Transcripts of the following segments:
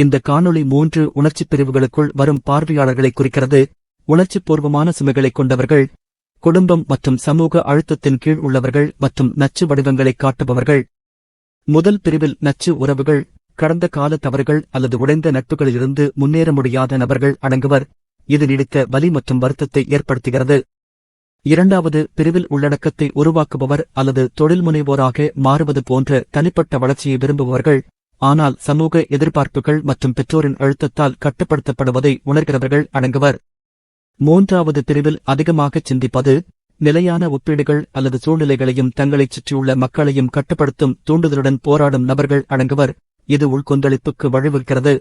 இந்த காணொளி மூன்று உணர்ச்சிப் பிரிவுகளுக்குள் வரும் பார்வையாளர்களை குறிக்கிறது. உணர்ச்சிப்பூர்வமான சுமைகளைக் கொண்டவர்கள் குடும்பம் மற்றும் சமூக அழுத்தத்தின் கீழ் உள்ளவர்கள் மற்றும் நச்சு வடிவங்களைக் காட்டுபவர்கள். முதல் பிரிவில் நச்சு உறவுகள் கடந்த கால தவறுகள் அல்லது உடைந்த நட்புகளிலிருந்து முன்னேற முடியாத நபர்கள் அடங்குவர். இது நீடித்த வலி மற்றும் வருத்தத்தை ஏற்படுத்துகிறது. இரண்டாவது பிரிவில் உள்ளடக்கத்தை உருவாக்குபவர் அல்லது தொழில் முனைவோராக மாறுவது போன்ற தனிப்பட்ட வளர்ச்சியை விரும்புபவர்கள். ஆனால் சமூக எதிர்பார்ப்புகள் மற்றும் பெற்றோரின் அழுத்தத்தால் கட்டுப்படுத்தப்படுவதை உணர்கிறவர்கள் அடங்குவர். மூன்றாவது பிரிவில் அதிகமாகச் சிந்திப்பது நிலையான ஒப்பீடுகள் அல்லது சூழ்நிலைகளையும் தங்களைச் சுற்றியுள்ள மக்களையும் கட்டுப்படுத்தும் தூண்டுதலுடன் போராடும் நபர்கள் அடங்குவர். இது உள்கொந்தளிப்புக்கு வழிவகுக்கிறது.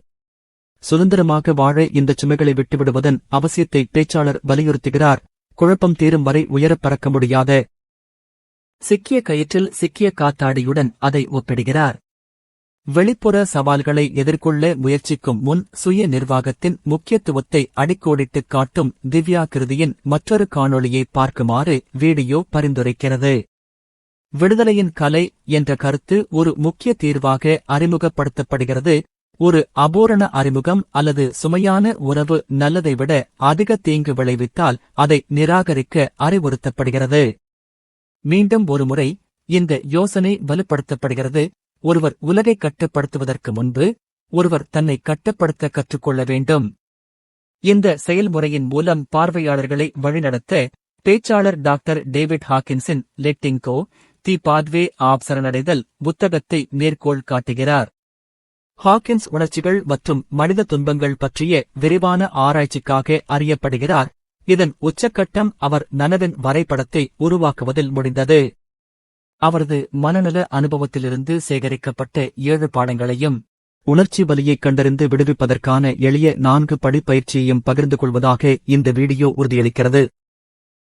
சுதந்திரமாக வாழ இந்த சுமைகளை விட்டுவிடுவதன் அவசியத்தை பேச்சாளர் வலியுறுத்துகிறார். குழப்பம் தீரும் வரை உயரப் பறக்க முடியாத சிக்கிய கயிற்றில் சிக்கிய காத்தாடியுடன் அதை ஒப்பிடுகிறார். வெளிப்புற சவால்களை எதிர்கொள்ள முயற்சிக்கும் முன் சுய நிர்வாகத்தின் முக்கியத்துவத்தை அடிக்கோடிட்டுக் காட்டும் திவ்யா கிருதியின் மற்றொரு காணொளியை பார்க்குமாறு வீடியோ பரிந்துரைக்கிறது. விடுதலையின் கலை என்ற கருத்து ஒரு முக்கிய தீர்வாக அறிமுகப்படுத்தப்படுகிறது. ஒரு அபூரண அறிமுகம் அல்லது சுமையான உறவு நல்லதை விட அதிக தீங்கு விளைவித்தால் அதை நிராகரிக்க அறிவுறுத்தப்படுகிறது. மீண்டும் ஒருமுறை இந்த யோசனை வலுப்படுத்தப்படுகிறது. ஒருவர் உலகை கட்டுப்படுத்துவதற்கு முன்பு ஒருவர் தன்னை கட்டுப்படுத்த கற்றுக்கொள்ள வேண்டும். இந்த செயல்முறையின் மூலம் பார்வையாளர்களை வழிநடத்த பேச்சாளர் doctor David ஹாக்கின்ஸின் letting go the pathway of சரணடைதல் புத்தகத்தை மேற்கோள் காட்டுகிறார். ஹாக்கின்ஸ் உணர்ச்சிகள் மற்றும் மனித துன்பங்கள் பற்றிய விரிவான ஆராய்ச்சிக்காக அறியப்படுகிறார். இதன் உச்சக்கட்டம் அவர் நனவின் வரைபடத்தை உருவாக்குவதில் முடிந்தது. அவரது மனநல அனுபவத்திலிருந்து சேகரிக்கப்பட்ட ஏழு பாடங்களையும் உணர்ச்சி வலியைக் கண்டறிந்து விடுவிப்பதற்கான எளிய நான்கு படிப்பயிற்சியையும் பகிர்ந்து கொள்வதாக இந்த வீடியோ உறுதியளிக்கிறது.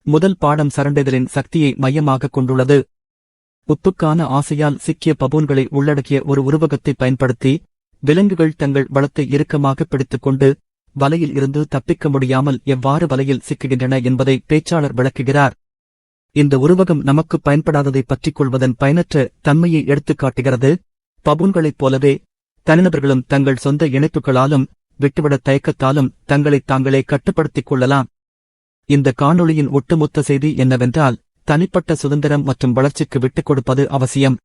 முதல் பாடம் சரண்டதலின் சக்தியை மையமாகக் கொண்டுள்ளது. உப்புக்கான ஆசையால் சிக்கிய பபூன்களை உள்ளடக்கிய ஒரு உருவகத்தை பயன்படுத்தி விலங்குகள் தங்கள் வளத்தை இறுக்கமாக பிடித்துக்கொண்டு வலையில் இருந்து தப்பிக்க முடியாமல் எவ்வாறு வலையில் சிக்குகின்றன என்பதை பேச்சாளர் விளக்குகிறார். இந்த உருவகம் நமக்கு பயன்படாததை பற்றிக் கொள்வதன் பயனற்ற தன்மையை எடுத்துக் காட்டுகிறது. பபூன்களைப் போலவே தனிநபர்களும் தங்கள் சொந்த இணைப்புகளாலும் விட்டுவிட தயக்கத்தாலும் தங்களைத் தாங்களே கட்டுப்படுத்திக் கொள்ளலாம். இந்த காணொளியின் ஒட்டுமொத்த செய்தி என்னவென்றால் தனிப்பட்ட சுதந்திரம் மற்றும் வளர்ச்சிக்கு விட்டுக் கொடுப்பது அவசியம்.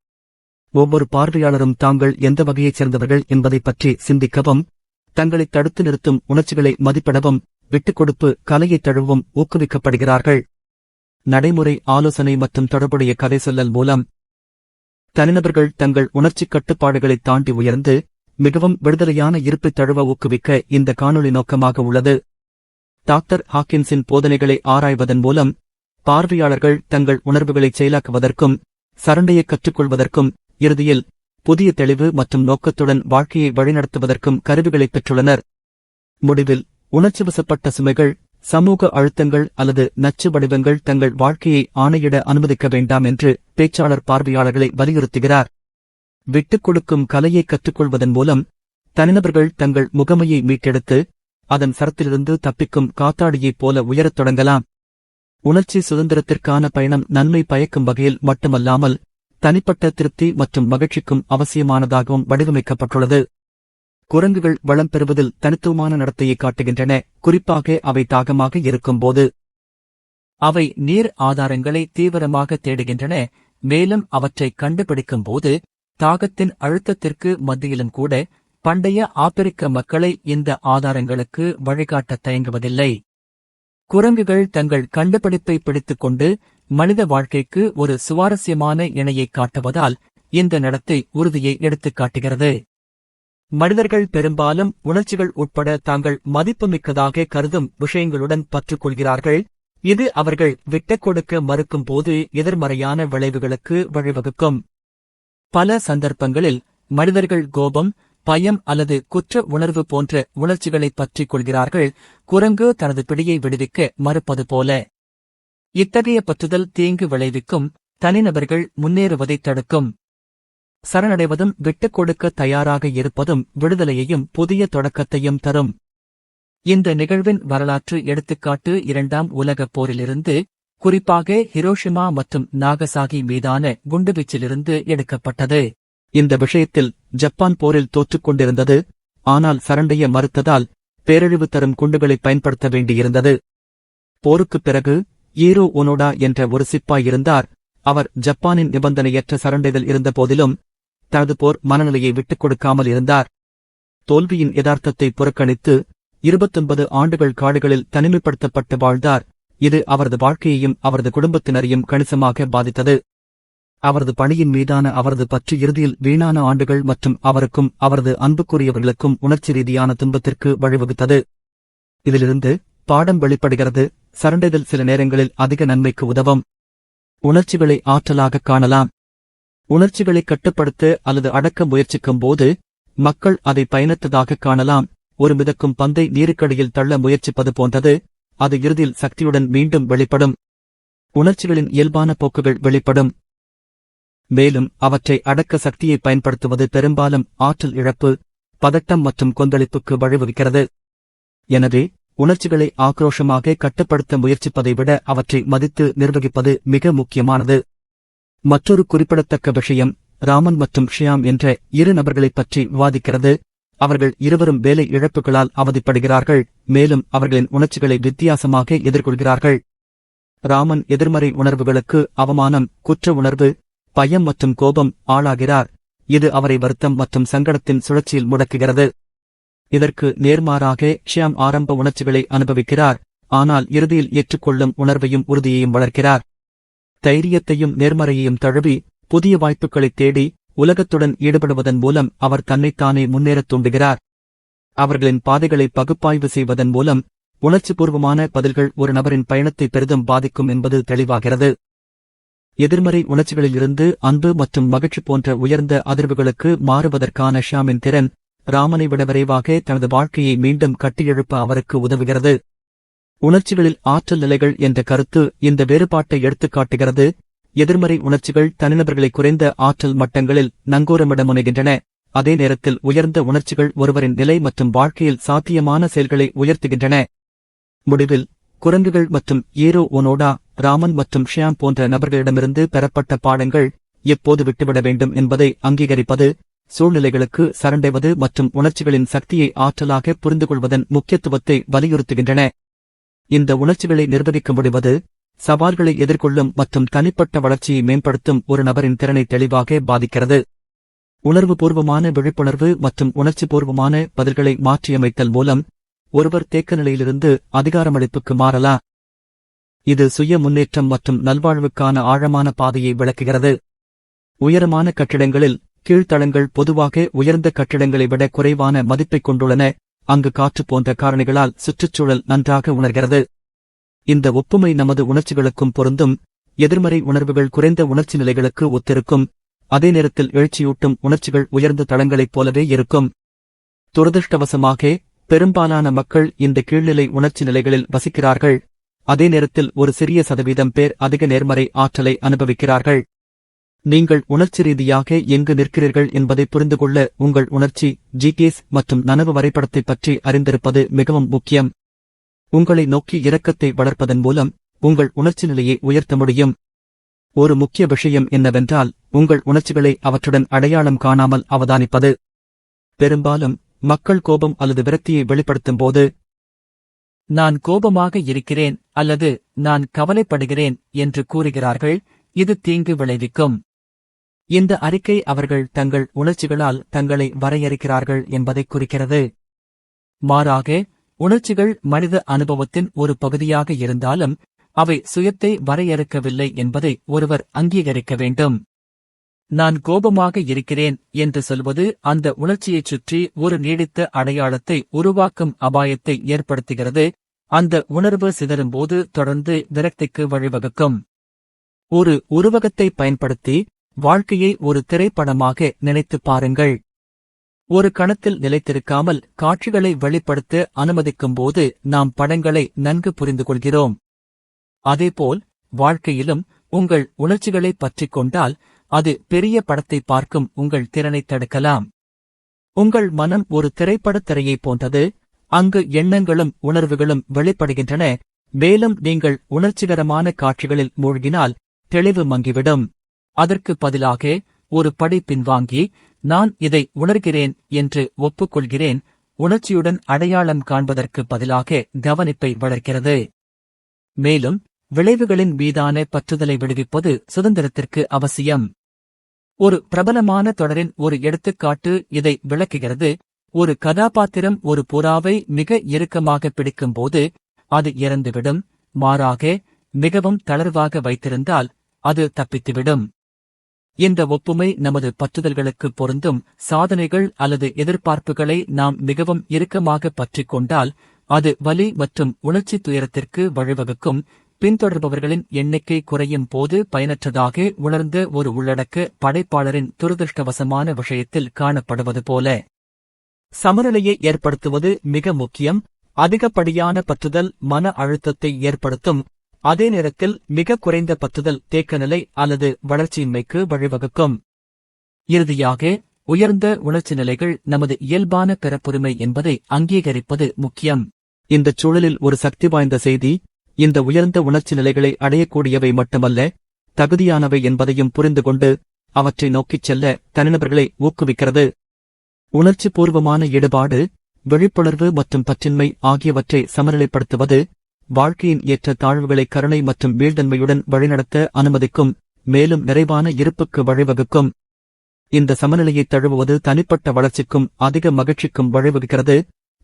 ஒவ்வொரு பார்வையாளரும் தாங்கள் எந்த வகையைச் சேர்ந்தவர்கள் என்பதைப் பற்றி சிந்திக்கவும் தங்களை தடுத்து நிறுத்தும் உணர்ச்சிகளை மதிப்பிடவும் விட்டுக் கொடுப்பு கலையைத் தழுவும் ஊக்குவிக்கப்படுகிறார்கள். நடைமுறை ஆலோசனை மற்றும் தொடர்புடைய கதை சொல்லல் மூலம் தனிநபர்கள் தங்கள் உணர்ச்சிக் கட்டுப்பாடுகளை தாண்டி உயர்ந்து மிகவும் விடுதலையான இருப்பைத் தழுவ ஊக்குவிக்க இந்த காணொளி நோக்கமாக உள்ளது. டாக்டர் ஹாக்கின்ஸின் போதனைகளை ஆராய்வதன் மூலம் பார்வையாளர்கள் தங்கள் உணர்வுகளைச் செயலாக்குவதற்கும் சரண்டையைக் கற்றுக்கொள்வதற்கும் இறுதியில் புதிய தெளிவு மற்றும் நோக்கத்துடன் வாழ்க்கையை வழிநடத்துவதற்கும் கருவிகளைப் பெற்றுள்ளனர். முடிவில் உணர்ச்சிவசப்பட்ட சுமைகள் சமூக அழுத்தங்கள் அல்லது நச்சு வடிவங்கள் தங்கள் வாழ்க்கையை ஆணையிட அனுமதிக்க வேண்டாம் என்று பேச்சாளர் பார்வையாளர்களை வலியுறுத்துகிறார். விட்டுக் கொடுக்கும் கலையை கற்றுக்கொள்வதன் மூலம் தனிநபர்கள் தங்கள் முகமையை மீட்டெடுத்து அதன் சரத்திலிருந்து தப்பிக்கும் காத்தாடியைப் போல உயரத் தொடங்கலாம். உணர்ச்சி சுதந்திரத்திற்கான பயணம் நன்மை பயக்கும் வகையில் மட்டுமல்லாமல் தனிப்பட்ட திருப்தி மற்றும் மகிழ்ச்சிக்கும் அவசியமானதாகவும் வடிவமைக்கப்பட்டுள்ளது. குரங்குகள் வளம் பெறுவதில் தனித்துவமான நடத்தையை காட்டுகின்றன. குறிப்பாக அவை தாகமாக இருக்கும்போது அவை நீர் ஆதாரங்களை தீவிரமாக தேடுகின்றன. மேலும் அவற்றை கண்டுபிடிக்கும் போது தாகத்தின் அழுத்தத்திற்கு மத்தியிலும் கூட பண்டைய ஆப்பிரிக்க மக்களை இந்த ஆதாரங்களுக்கு வழிகாட்ட தயங்குவதில்லை. குரங்குகள் தங்கள் கண்டுபிடிப்பை பிடித்துக்கொண்டு மனித வாழ்க்கைக்கு ஒரு சுவாரஸ்யமான இணையைக் காட்டுவதால் இந்த நடத்தை உறுதியை எடுத்துக் காட்டுகிறது. மனிதர்கள் பெரும்பாலும் உணர்ச்சிகள் உட்பட தாங்கள் மதிப்புமிக்கதாக கருதும் விஷயங்களுடன் பற்றுக்கொள்கிறார்கள். இது அவர்கள் விட்டுக் கொடுக்க மறுக்கும் போது எதிர்மறையான விளைவுகளுக்கு வழிவகுக்கும். பல சந்தர்ப்பங்களில் மனிதர்கள் கோபம் பயம் அல்லது குற்ற உணர்வு போன்ற உணர்ச்சிகளைப் பற்றிக் கொள்கிறார்கள் குரங்கு தனது பிடியை விடுவிக்க மறுப்பது போல. இத்தகைய பற்றுதல் தீங்கு விளைவிக்கும் தனிநபர்கள் முன்னேறுவதைத் தடுக்கும். சரணடைவதும் விட்டுக் கொடுக்க தயாராக இருப்பதும் விடுதலையையும் புதிய தொடக்கத்தையும் தரும். இந்த நிகழ்வின் வரலாற்று எடுத்துக்காட்டு இரண்டாம் உலகப் போரிலிருந்து குறிப்பாக ஹிரோஷிமா மற்றும் நாகசாகி மீதான குண்டுவீச்சிலிருந்து எடுக்கப்பட்டது. இந்த விஷயத்தில் ஜப்பான் போரில் தோற்றுக் கொண்டிருந்தது ஆனால் சரண்டைய மறுத்ததால் பேரழிவு தரும் குண்டுகளை பயன்படுத்த வேண்டியிருந்தது. போருக்குப் பிறகு ஈரோ ஒனோடா என்ற ஒரு சிப்பாய் இருந்தார். அவர் ஜப்பானின் நிபந்தனையற்ற சரண்டைதல் இருந்தபோதிலும் தனது போர் மனநிலையை விட்டுக் கொடுக்காமல் இருந்தார். தோல்வியின் யதார்த்தத்தை புறக்கணித்து இருபத்தொன்பது ஆண்டுகள் காடுகளில் தனிமைப்படுத்தப்பட்டு வாழ்ந்தார். இது அவரது வாழ்க்கையையும் அவரது குடும்பத்தினரையும் கணிசமாக பாதித்தது. அவரது பணியின் மீதான அவரது பற்று இறுதியில் வீணான ஆண்டுகள் மற்றும் அவருக்கும் அவரது அன்புக்குரியவர்களுக்கும் உணர்ச்சி ரீதியான துன்பத்திற்கு வழிவகுத்தது. இதிலிருந்து பாடம் வெளிப்படுகிறது. சரண்டைதல் சில நேரங்களில் அதிக நன்மைக்கு உதவும். உணர்ச்சிகளை ஆற்றலாக காணலாம். உணர்ச்சிகளை கட்டுப்படுத்த அல்லது அடக்க முயற்சிக்கும் போது மக்கள் அதை பயனற்றதாக காணலாம். ஒரு மிதக்கும் பந்தை நீருக்கடியில் தள்ள முயற்சிப்பது போன்றது. அது இறுதியில் சக்தியுடன் மீண்டும் வெளிப்படும். உணர்ச்சிகளின் இயல்பான போக்குகள் வெளிப்படும். மேலும் அவற்றை அடக்க சக்தியை பயன்படுத்துவது பெரும்பாலும் ஆற்றல் இழப்பு பதட்டம் மற்றும் கொந்தளிப்புக்கு வழிவகுக்கிறது. எனவே உணர்ச்சிகளை ஆக்ரோஷமாக கட்டுப்படுத்த முயற்சிப்பதை விட அவற்றை மதித்து நிர்வகிப்பது மிக முக்கியமானது. மற்றொரு குறிப்பிடத்தக்க விஷயம் ராமன் மற்றும் ஷியாம் என்ற இரு நபர்களைப் பற்றி விவாதிக்கிறது. அவர்கள் இருவரும் வேலை இழப்புகளால் அவதிப்படுகிறார்கள் மேலும் அவர்களின் உணர்ச்சிகளை வித்தியாசமாக எதிர்கொள்கிறார்கள். ராமன் எதிர்மறை உணர்வுகளுக்கு அவமானம் குற்ற உணர்வு பயம் மற்றும் கோபம் ஆளாகிறார். இது அவரை வருத்தம் மற்றும் சங்கடத்தின் சுழற்சியில் முடக்குகிறது. இதற்கு நேர்மாறாக ஷியாம் ஆரம்ப உணர்ச்சிகளை அனுபவிக்கிறார் ஆனால் இறுதியில் ஏற்றுக்கொள்ளும் உணர்வையும் உறுதியையும் வளர்க்கிறார். தைரியத்தையும் நேர்மறையையும் தழுவி புதிய வாய்ப்புகளைத் தேடி உலகத்துடன் ஈடுபடுவதன் மூலம் அவர் தன்னைத்தானே முன்னேறத் தூண்டுகிறார். அவர்களின் பாதைகளை பகுப்பாய்வு செய்வதன் மூலம் உணர்ச்சிபூர்வமான பதில்கள் ஒரு நபரின் பயணத்தை பெரிதும் பாதிக்கும் என்பது தெளிவாகிறது. எதிர்மறை உணர்ச்சிகளிலிருந்து அன்பு மற்றும் மகிழ்ச்சி போன்ற உயர்ந்த அதிர்வுகளுக்கு மாறுவதற்கான ஷாமின் திறன் ராமனை விட விரைவாக தனது வாழ்க்கையை மீண்டும் கட்டியெழுப்ப அவருக்கு உதவுகிறது. உணர்ச்சிகளில் ஆற்றல் நிலைகள் என்ற கருத்து இந்த வேறுபாட்டை எடுத்துக்காட்டுகிறது எதிர்மறை உணர்ச்சிகள் தனிநபர்களை குறைந்த ஆற்றல் மட்டங்களில் நங்கூரமிட முனைகின்றன அதே நேரத்தில் உயர்ந்த உணர்ச்சிகள் ஒருவரின் நிலை மற்றும் வாழ்க்கையில் சாத்தியமான செயல்களை உயர்த்துகின்றன. முடிவில் குரங்குகள் மற்றும் ஏரோ ஒனோடா ராமன் மற்றும் ஷியாம் போன்ற நபர்களிடமிருந்து பெறப்பட்ட பாடங்கள் எப்போது விட்டுவிட வேண்டும் என்பதை அங்கீகரிப்பது சூழ்நிலைகளுக்கு சரண்டைவது மற்றும் உணர்ச்சிகளின் சக்தியை ஆற்றலாக புரிந்துகொள்வதன் முக்கியத்துவத்தை வலியுறுத்துகின்றன. இந்த உணர்ச்சிகளை நிர்வகிக்க முடிவது சவால்களை எதிர்கொள்ளும் மற்றும் தனிப்பட்ட வளர்ச்சியை மேம்படுத்தும் ஒரு நபரின் திறனை தெளிவாக பாதிக்கிறது. உணர்வுபூர்வமான விழிப்புணர்வு மற்றும் உணர்ச்சிபூர்வமான பதில்களை மாற்றியமைத்தல் மூலம் ஒருவர் தேக்க நிலையிலிருந்து அதிகாரமளிப்புக்கு மாறலாம். இது சுய முன்னேற்றம் மற்றும் நல்வாழ்வுக்கான ஆழமான பாதையை விளக்குகிறது. உயரமான கட்டிடங்களில் கீழ்த்தளங்கள் பொதுவாக உயர்ந்த கட்டிடங்களை விட குறைவான மதிப்பைக் கொண்டுள்ளன. அங்கு காற்று போன்ற காரணிகளால் சுற்றுச்சூழல் நன்றாக உணர்கிறது. இந்த ஒப்புமை நமது உணர்ச்சிகளுக்கும் பொருந்தும். எதிர்மறை உணர்வுகள் குறைந்த உணர்ச்சி நிலைகளுக்கு ஒத்திருக்கும். அதே நேரத்தில் எழுச்சியூட்டும் உணர்ச்சிகள் உயர்ந்த தளங்களைப் போலவே இருக்கும். துரதிருஷ்டவசமாக பெரும்பாலான மக்கள் இந்த கீழ்நிலை உணர்ச்சி நிலைகளில் வசிக்கிறார்கள். அதே நேரத்தில் ஒரு சிறிய சதவீதம் பேர் அதிக நேர்மறை ஆற்றலை அனுபவிக்கிறார்கள். நீங்கள் உணர்ச்சி ரீதியாக எங்கு நிற்கிறீர்கள் என்பதை புரிந்து கொள்ள உங்கள் உணர்ச்சி ஜிபிஎஸ் மற்றும் நனவு வரைபடத்தைப் பற்றி அறிந்திருப்பது மிகவும் முக்கியம். உங்களை நோக்கி இரக்கத்தை வளர்ப்பதன் மூலம் உங்கள் உணர்ச்சி நிலையை உயர்த்த முடியும். ஒரு முக்கிய விஷயம் என்னவென்றால் உங்கள் உணர்ச்சிகளை அவற்றுடன் அடையாளம் காணாமல் அவதானிப்பது. பெரும்பாலும் மக்கள் கோபம் அல்லது விரக்தியை வெளிப்படுத்தும் போது நான் கோபமாக இருக்கிறேன் அல்லது நான் கவலைப்படுகிறேன் என்று கூறுகிறார்கள் இது தீங்கு விளைவிக்கும். இந்த அறிக்கை அவர்கள் தங்கள் உணர்ச்சிகளால் தங்களை வரையறுக்கிறார்கள் என்பதை குறிக்கிறது. மாறாக உணர்ச்சிகள் மனித அனுபவத்தின் ஒரு பகுதியாக இருந்தாலும் அவை சுயத்தை வரையறுக்கவில்லை என்பதை ஒருவர் அங்கீகரிக்க வேண்டும். நான் கோபமாக இருக்கிறேன் என்று சொல்வது அந்த உணர்ச்சியைச் சுற்றி ஒரு நீடித்த அடையாளத்தை உருவாக்கும் அபாயத்தை ஏற்படுத்துகிறது. அந்த உணர்வு சிதறும்போது தொடர்ந்து விரக்திக்கு வழிவகுக்கும். ஒரு உருவகத்தை பயன்படுத்தி வாழ்க்கையை ஒரு திரைப்படமாக நினைத்துப் பாருங்கள். ஒரு கணத்தில் நிலைத்திருக்காமல் காட்சிகளை வெளிப்படுத்த அனுமதிக்கும்போது நாம் படங்களை நன்கு புரிந்து கொள்கிறோம் அதேபோல் வாழ்க்கையிலும் உங்கள் உணர்ச்சிகளை பற்றிக் கொண்டால் அது பெரிய படத்தை பார்க்கும் உங்கள் திறனை தடுக்கலாம். உங்கள் மனம் ஒரு திரைப்படத் திரையைப் போன்றது அங்கு எண்ணங்களும் உணர்வுகளும் வெளிப்படுகின்றன மேலும் நீங்கள் உணர்ச்சிகரமான காட்சிகளில் மூழ்கினால் தெளிவு மங்கிவிடும். அதற்கு பதிலாக ஒரு படி பின்வாங்கி நான் இதை உணர்கிறேன் என்று ஒப்புக்கொள்கிறேன் உணர்ச்சியுடன் அடையாளம் காண்பதற்கு பதிலாக கவனிப்பை வளர்க்கிறது. மேலும் விளைவுகளின் மீதான பற்றுதலை விடுவிப்பது சுதந்திரத்திற்கு அவசியம். ஒரு பிரபலமான தொடரின் ஒரு எடுத்துக்காட்டு இதை விளக்குகிறது. ஒரு கதாபாத்திரம் ஒரு புறாவை மிக இறுக்கமாக பிடிக்கும்போது அது இறந்துவிடும் மாறாக மிகவும் தளர்வாக வைத்திருந்தால் அது தப்பித்துவிடும். இந்த ஒப்புமை நமது பற்றுதல்களுக்கு பொருந்தும். சாதனைகள் அல்லது எதிர்பார்ப்புகளை நாம் மிகவும் இறுக்கமாக பற்றிக் கொண்டால் அது வலி மற்றும் உணர்ச்சி துயரத்திற்கு வழிவகுக்கும். பின்தொடர்பவர்களின் எண்ணிக்கை குறையும் போது பயனற்றதாக உணர்ந்த ஒரு உள்ளடக்க படைப்பாளரின் துரதிருஷ்டவசமான விஷயத்தில் காணப்படுவது போல. சமநிலையை ஏற்படுத்துவது மிக முக்கியம். அதிகப்படியான பற்றுதல் மன அழுத்தத்தை ஏற்படுத்தும். அதே நேரத்தில் மிக குறைந்த பத்துதல் தேக்கநிலை அல்லது வளர்ச்சியின்மைக்கு வழிவகுக்கும். இறுதியாக உயர்ந்த உணர்ச்சி நிலைகள் நமது இயல்பான பிறப்புரிமை என்பதை அங்கீகரிப்பது முக்கியம். இந்தச் சூழலில் ஒரு சக்தி வாய்ந்த செய்தி இந்த உயர்ந்த உணர்ச்சி நிலைகளை அடையக்கூடியவை மட்டுமல்ல தகுதியானவை என்பதையும் புரிந்து கொண்டு அவற்றை நோக்கிச் செல்ல தனிநபர்களை ஊக்குவிக்கிறது. உணர்ச்சி பூர்வமான ஈடுபாடு விழிப்புணர்வு மற்றும் பற்றின்மை ஆகியவற்றை சமநிலைப்படுத்துவது வாழ்க்கையின் ஏற்ற தாழ்வுகளை கருணை மற்றும் வீழ்தன்மையுடன் வழிநடத்த அனுமதிக்கும் மேலும் நிறைவான இருப்புக்கு வழிவகுக்கும். இந்த சமநிலையை தழுவுவது தனிப்பட்ட வளர்ச்சிக்கும் அதிக மகிழ்ச்சிக்கும் வழிவகுக்கிறது.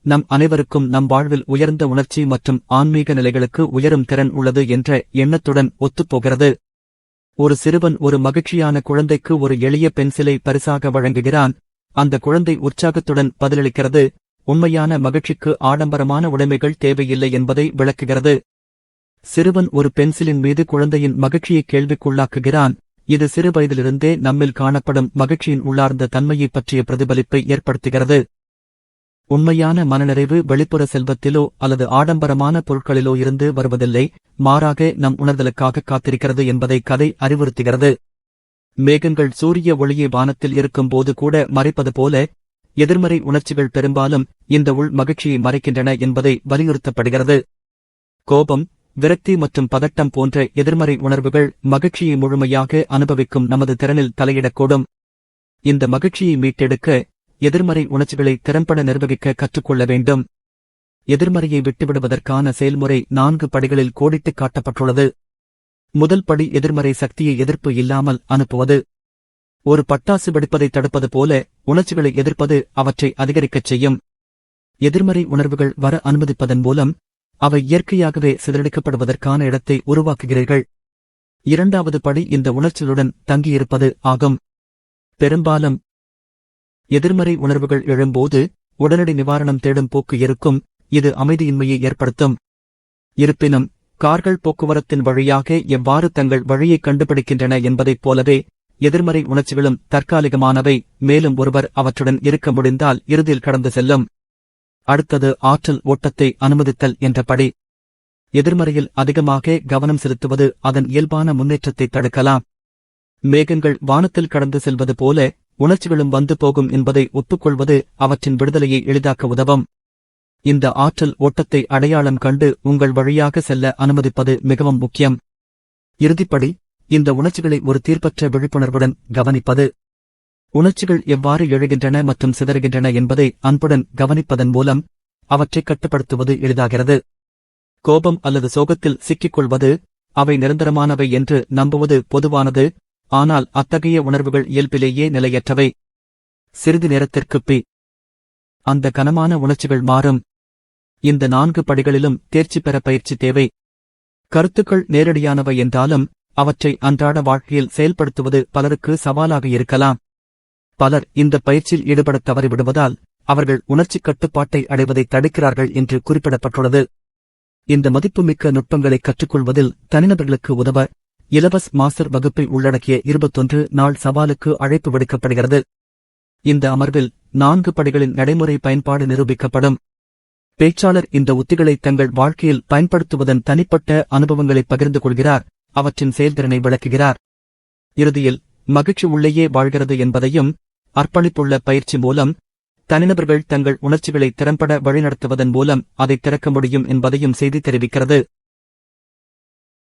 நம் அனைவருக்கும் நம் வாழ்வில் உயர்ந்த உணர்ச்சி மற்றும் ஆன்மீக நிலைகளுக்கு உயரும் திறன் உள்ளது என்ற எண்ணத்துடன் ஒத்துப்போகிறது. ஒரு சிறுவன் ஒரு மகிழ்ச்சியான குழந்தைக்கு ஒரு எளிய பென்சிலை பரிசாக வழங்குகிறான். அந்த குழந்தை உற்சாகத்துடன் பதிலளிக்கிறது. உண்மையான மகிழ்ச்சிக்கு ஆடம்பரமான உடைமைகள் தேவையில்லை என்பதை விளக்குகிறது. சிறுவன் ஒரு பென்சிலின் மீது குழந்தையின் மகிழ்ச்சியை கேள்விக்குள்ளாக்குகிறான். இது சிறு வயதிலிருந்தே நம்மில் காணப்படும் மகிழ்ச்சியின் உள்ளார்ந்த தன்மையைப் பற்றிய பிரதிபலிப்பை ஏற்படுத்துகிறது. உண்மையான மனநிறைவு வெளிப்புற செல்வத்திலோ அல்லது ஆடம்பரமான பொருட்களிலோ இருந்து வருவதில்லை மாறாக நம் உணர்தலுக்காக காத்திருக்கிறது என்பதை கதை அறிவுறுத்துகிறது. மேகங்கள் சூரிய ஒளியை வானத்தில் இருக்கும்போது கூட மறைப்பது போல எதிர்மறை உணர்ச்சிகள் பெரும்பாலும் இந்த உள் மகிழ்ச்சியை மறைக்கின்றன என்பதை வலியுறுத்தப்படுகிறது. கோபம் விரக்தி மற்றும் பதட்டம் போன்ற எதிர்மறை உணர்வுகள் மகிழ்ச்சியை முழுமையாக அனுபவிக்கும் நமது திறனில் தலையிடக்கூடும். இந்த மகிழ்ச்சியை மீட்டெடுக்க எதிர்மறை உணர்ச்சிகளை திறம்பட நிர்வகிக்க கற்றுக்கொள்ள வேண்டும். எதிர்மறையை விட்டுவிடுவதற்கான செயல்முறை நான்கு படிகளில் கோடிட்டுக் காட்டப்பட்டுள்ளது. முதல் படி எதிர்மறை சக்தியை எதிர்ப்பு இல்லாமல் அனுப்புவது. ஒரு பட்டாசு வெடிப்பதை தடுப்பது போல உணர்ச்சிகளை எதிர்ப்பது அவற்றை அதிகரிக்கச் செய்யும். எதிர்மறை உணர்வுகள் வர அனுமதிப்பதன் மூலம் அவை இயற்கையாகவே சிதறடிக்கப்படுவதற்கான இடத்தை உருவாக்குகிறீர்கள். இரண்டாவது படி இந்த உணர்ச்சிகளுடன் தங்கியிருப்பது ஆகும். பெரும்பாலும் எதிர்மறை உணர்வுகள் எழும்போது உடனடி நிவாரணம் தேடும் போக்கு இருக்கும். இது அமைதியின்மையை ஏற்படுத்தும். இருப்பினும் கார்கள் போக்குவரத்தின் வழியாக எவ்வாறு தங்கள் வழியை கண்டுபிடிக்கின்றன என்பதைப் போலவே எதிர்மறை உணர்ச்சிகளும் தற்காலிகமானவை. மேலும் ஒருவர் அவற்றுடன் இருக்க முடிந்தால் இறுதியில் கடந்து செல்லும். அடுத்தது ஆற்றல் ஓட்டத்தை அனுமதித்தல் என்ற படி எதிர்மறையில் அதிகமாக கவனம் செலுத்துவது அதன் இயல்பான முன்னேற்றத்தை தடுக்கலாம். மேகங்கள் வானத்தில் கடந்து செல்வது போல உணர்ச்சிகளும் வந்து போகும் என்பதை ஒப்புக்கொள்வது அவற்றின் விடுதலையை எளிதாக்க உதவும். இந்த ஆற்றல் ஓட்டத்தை அடையாளம் கண்டு உங்கள் வழியாக செல்ல அனுமதிப்பது மிகவும் முக்கியம். இறுதிப்படி இந்த உணர்ச்சிகளை ஒரு தீர்ப்பற்ற விழிப்புணர்வுடன் கவனிப்பது. உணர்ச்சிகள் எவ்வாறு எழுகின்றன மற்றும் சிதறுகின்றன என்பதை அன்புடன் கவனிப்பதன் மூலம் அவற்றை கட்டுப்படுத்துவது எளிதாகிறது. கோபம் அல்லது சோகத்தில் சிக்கிக்கொள்வது அவை நிரந்தரமானவை என்று நம்புவது பொதுவானது ஆனால் அத்தகைய உணர்வுகள் இயல்பிலேயே நிலையற்றவை. சிறிது நேரத்திற்குப் பி அந்த கனமான உணர்ச்சிகள் மாறும். இந்த நான்கு படிகளிலும் தேர்ச்சி பெற பயிற்சி தேவை. கருத்துக்கள் நேரடியானவை என்றாலும் அவற்றை அன்றாட வாழ்க்கையில் செயல்படுத்துவது பலருக்கு சவாலாக இருக்கலாம். பலர் இந்த பயிற்சியில் ஈடுபட தவறிவிடுவதால் அவர்கள் உணர்ச்சி கட்டுப்பாட்டை அடைவதை தடுக்கிறார்கள் என்று குறிப்பிடப்பட்டுள்ளது. இந்த மதிப்புமிக்க நுட்பங்களை கற்றுக்கொள்வதில் தனிநபர்களுக்கு உதவ இலவஸ் மாஸ்டர் வகுப்பை உள்ளடக்கிய இருபத்தொன்று நாள் சவாலுக்கு அழைப்பு விடுக்கப்படுகிறது. இந்த அமர்வில் நான்கு படிகளின் நடைமுறை பயன்பாடு நிரூபிக்கப்படும். பேச்சாளர் இந்த உத்திகளை தங்கள் வாழ்க்கையில் பயன்படுத்துவதன் தனிப்பட்ட அனுபவங்களை பகிர்ந்து கொள்கிறார். அவற்றின் செயல்திறனை விளக்குகிறார். இறுதியில் மகிழ்ச்சி உள்ளேயே வாழ்கிறது என்பதையும் அர்ப்பணிப்புள்ள பயிற்சி மூலம் தனிநபர்கள் தங்கள் உணர்ச்சிகளை திறம்பட வழிநடத்துவதன் மூலம் அதை திறக்க முடியும் என்பதையும் செய்தி தெரிவிக்கிறது.